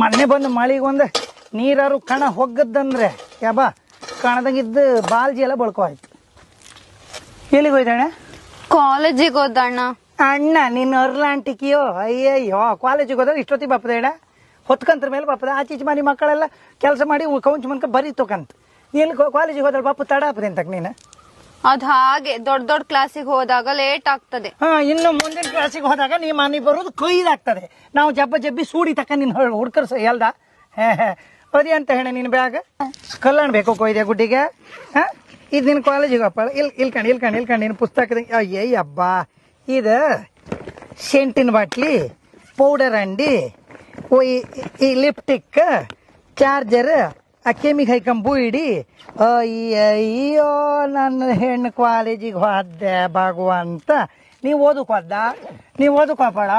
ಮೊನ್ನೆ ಬಂದು ಮಳಿಗೆ ಒಂದು ನೀರಾರು ಕಣ ಹೊಗ್ಗದಂದ್ರೆ ಯಾಬಾ ಕಣದಂಗಿದ್ದು ಬಾಲ್ಜಿ ಎಲ್ಲ ಬಳ್ಕೊ ಆಯ್ತು. ಎಲ್ಲಿಗೆ ಹೋಯ್ತಣ್ಣ? ಕಾಲೇಜಿಗೆ ಹೋದಣ್ಣ. ಅಣ್ಣ ನಿನ್ನ ಅರ್ಲಾಂಟಿಕಿಯೋ? ಅಯ್ಯಯ್ಯೋ ಕಾಲೇಜಿಗೆ ಹೋದಾಗ ಇಷ್ಟೊತ್ತಿಗೆ ಬಾಪದ ಅಣ್ಣ? ಹೊತ್ಕಂತ್ರ ಮೇಲೆ ಬಾಪದ ಈಚೆ ಮನೆ ಮಕ್ಕಳೆಲ್ಲ ಕೆಲಸ ಮಾಡಿ ಕೌಂಚ್ ಮನ್ಕ ಬರೀ ತೊಕಂತ ನೀನು ಕಾಲೇಜಿಗೆ ಹೋದ್ರೆ ಬಾಪು ತಡ ಹಾಪದೆ ಅಂತಕ್ಕೆ ನೀನು? ಅದ್ ಹಾಗೆ ದೊಡ್ಡ ದೊಡ್ಡ ಕ್ಲಾಸಿಗೆ ಹೋದಾಗ ಲೇಟ್ ಆಗ್ತದೆ. ಹಾ, ಇನ್ನು ಮುಂದಿನ ಕ್ಲಾಸಿಗೆ ಹೋದಾಗ ನೀ ಮನೆ ಬರೋದು ಕೊಯ್ದಾಗ್ತದೆ ನಾವು ಜಬ್ಬ ಜಬ್ಬಿ ಸೂಡಿ ತಕ್ಕ ನಿನ್ನ ಹುಡ್ಕರ್ಸ ಎಲ್ದ? ಅದೇ ಅಂತ ಹೇಳ ನಿನ್ನ ಬ್ಯಾಗ್ ಕಲ್ಯಾಣ ಬೇಕು ಕೊಯ್ದೆ ಗುಡ್ಡಿಗೆ. ಹಾ? ಇದು ನಿನ್ನ ಕಾಲೇಜಿಗೆ ಅಪ್ಪ ಇಲ್ ಇಲ್ಕಂಡು ಇಲ್ಕಂಡು ಇಲ್ಕಂಡು ನಿನ್ನ ಪುಸ್ತಕದ ಅಯ್ಯ ಅಬ್ಬ ಇದು ಸೆಂಟಿನ ಬಾಟ್ಲಿ ಪೌಡರ್ ಅಂಡಿ ಓ ಈ ಲಿಪ್ಟಿಕ್ ಚಾರ್ಜರ್ ಕೈ ಹೈಕಂಬು ಇಡಿ ಅಯ್ಯಯ್ಯೋ ನನ್ನ ಹೆಣ್ಣು ಕಾಲೇಜಿಗೆ ಹೋದೆ ಭಗವಂತ. ನೀವು ಓದಕ್ಕೆ ಹೋದ ನೀವು ಓದಕ್ಕೆ ಹೋಗ್ಬೇಡ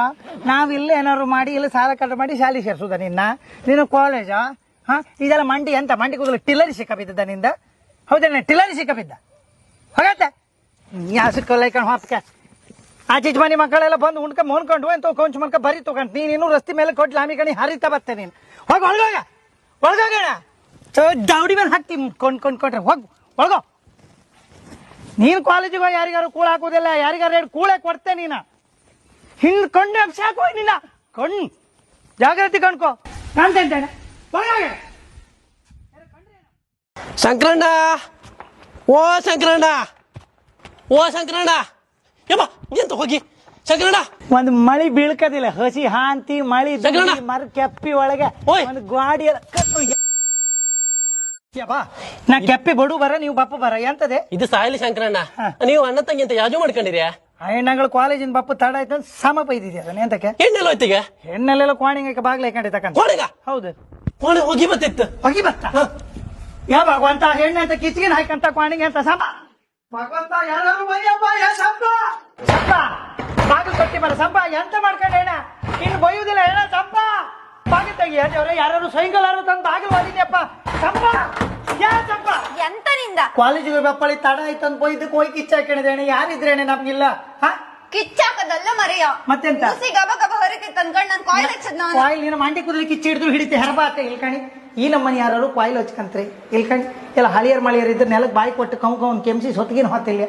ನಾವಿಲ್ಲ ಏನಾದ್ರು ಮಾಡಿ, ಇಲ್ಲ ಸಾಲ ಕಟ್ಟ ಮಾಡಿ ಶಾಲೆ ಸೇರಿಸೋದ ನಿನ್ನ? ನೀನು ಕಾಲೇಜಾ? ಹಾ? ಇದೆಲ್ಲ ಮಂಡಿ ಅಂತ, ಮಂಡಿ ಕೂದಲು ಟಿಲ್ಲರಿ ಸಿಕ್ಕಬಿದ್ದ ನಿಂದ? ಹೌದಣ್ಣ ಟಿಲ್ಲರಿ ಸಿಕ್ಕಬಿದ್ದ ಹೋಗತ್ತೆ? ಯಾಸಕ್ಕೆ ಹಾಪ್ಕೆ. ಆಚೀಚ್ ಮನೆ ಮಕ್ಕಳೆಲ್ಲ ಬಂದು ಉಣ್ಕ, ಮೊನ್ಕೊಂಡು ಅಂತ ಕೊಂಚ ಮನ್ಕ ಬರಿ ತಗೊಂಡು, ನೀನು ರಸ್ತೆ ಮೇಲೆ ಕೊಟ್ಟು ಲಾಮಿ ಕಣಿ ಹರಿತಾ ಬರ್ತೇನೆ ನೀನು. ಹೋಗಿ ಒಳಗೋಗ, ಒಳಗೋಗಣ. ದೌಡಿ ಮೇಲೆ ಹಾಕ್ತಿ ಕೊಂಡ್ ಕೊಂಡ್ ಕೊಟ್ರೆ ಹೋಗ್ ಒಳಗೋ ನೀನು ಕಾಲೇಜಿಗೆ ಹೋಗಿ ಯಾರಿಗಾರು ಕೂಳ ಹಾಕೋದಿಲ್ಲ ಯಾರಿಗಾರು ಎರಡು ಕೂಳೆ ಕೊಡ್ತೆ ನೀನ. ಹಿಂಗ್ ಕೊಂಡೆ ಸಾಕು ನಿನ್ನ ಕಣ್. ಜಾಗ್ರತೆ ಕಣ್ಕೋ. ಕಾಣ್ತೇನೆ ಸಂಕ್ರಣ್ಣ ಓ ಸಂಕ್ರಣ್ಣ ಓ ಸಂಕ್ರಣ್ಣ ಯಪ್ಪ ನಿಂತು ಹೋಗಿ. ಸಂಕ್ರಣ ಒಂದ್ ಮಳಿ ಬೀಳ್ಕದಿಲ್ಲ. ಹಸಿ ಹಾಂತಿ ಮಳಿ ಮರ ಕೆಪ್ಪಿ ಒಳಗೆ ಒಂದ್ ಒಂದು ಗಾಡಿ ಎಲ್ಲ ಯವ್ವ, ನಾ ಕೆಪ್ಪಿ ಬಡು ಬರ ನೀವು ಬಪ್ಪ ಬರ ಎಂತದೆ? ಇದು ಸಾಯಿಲಿ ಶಂಕರಣ್ಣ. ನೀವು ಅಣ್ಣ ತಂಗಿ ಅಂತ ಯಾಜು ಮಾಡ್ಕೊಂಡಿರ್ಯಾ ಹೆಣ್ಣಗಳು ಕಾಲೇಜಿನ ಬಪ್ಪ ತಡ ಆಯ್ತು ಅಂತ ಸಮ ಬೈದಿದ್ಯ ಅದನ್ನ ಎಂತಕ್ಕೆ? ಹೆಣ್ಣೆಲ್ಲ ಹೋಯ್ತಿಗೆ ಹೆಣ್ಣಲ್ಲೆಲ್ಲ ಕ್ವಾಣಿಂಗಕ್ಕೆ ಬಾಗ್ಲ ಹಾಕೊಂಡೆ ತಕಂತ ಕೋಣೆಗ ಹೌದು. ಕೋಣೆ ಹೋಗಿ ಬತ್ತಿತ್ತು. ಹೋಗಿ ಬತ್ತ? ಯಾ ಭಗವಂತ ಹೆಣ್ಣೆ ಅಂತ ಕಿಚ್ಗಿನ ಹಾಕಂತ ಕ್ವಾಣಿ ಅಂತ ಸಮ? ಭಗವಂತ ಯಾರು ಬೈಯಪ್ಪ ಯಾ ಸಂಪ? ಸಂಪ. ಬಾಗಿಲು ಕೊಟ್ಟಿ ಬರ ಸಂಪ. ಎಂತ ಮಾಡ್ಕೊಂಡೆ ಅಣ್ಣ? ಇನ್ನು ಬೈಯುವುದಿಲ್ಲ ಅಣ್ಣ ಸಂಪ? ಬಾಗಿಲು ತೆಗಿ ದೇವ್ರೆ ಯಾರು ಸೈಕಲ್ ತಂದು ಬಾಗಿಲು ಓದಿದ್ಯಪ್ಪ ಸಂಪ. ನಿಂದ ಕಾಲೇಜಿಗೆ ಬೆಪ್ಪಳಿ ತಡ ಆಯ್ತು ಅಂತ ಬೈದಕ್ಕೆ ಹೋಗಿ ಕಿಚ್ಚ ಹಾಕೊಂಡಿದ್ದೇನೆ ಯಾರಿದ್ರೇನೆ ನಮ್ಗಿಲ್ಲ? ಹಾ? ಕಿಚ್ಚಾಕದಲ್ಲ ಮರೆಯ. ಮತ್ತೆಂತ? ಉಸಿ ಗಬ ಗಬ ಹೊರಗೆ ತಂದ್ಕೊಂಡ್ ನನ್ ಕಾಯಿಲ್ ಹಚ್ಚದ್ ನಾನು. ಕಾಯಿಲ್ ನೀನು ಮಂಡಿ ಕುದಲಿ ಕಿಚ್ಚಿ ಹಿಡಿದು ಹಿಡಿತೆ ಹೆರಬಾತ ಇಲ್ಕಣಿ. ಈ ನಮ್ಮನೆ ಯಾರು ಕಾಯಿಲ್ ಹಚ್ಕಂತ್ರಿ ಇಲ್ಕಣಿ. ಎಲ್ಲ ಹಳಿಯರ್ ಮಳಿಯರ್ ಇದ್ರೆ ನೆಲಕ್ಕೆ ಬಾಯಿ ಕೊಟ್ಟು ಕೌ ಕೌನ್ ಕೆಮ್ಸಿ ಸೊತ್ತಿಗಿನ ಹೊತ್ತಿಲ್ಲ.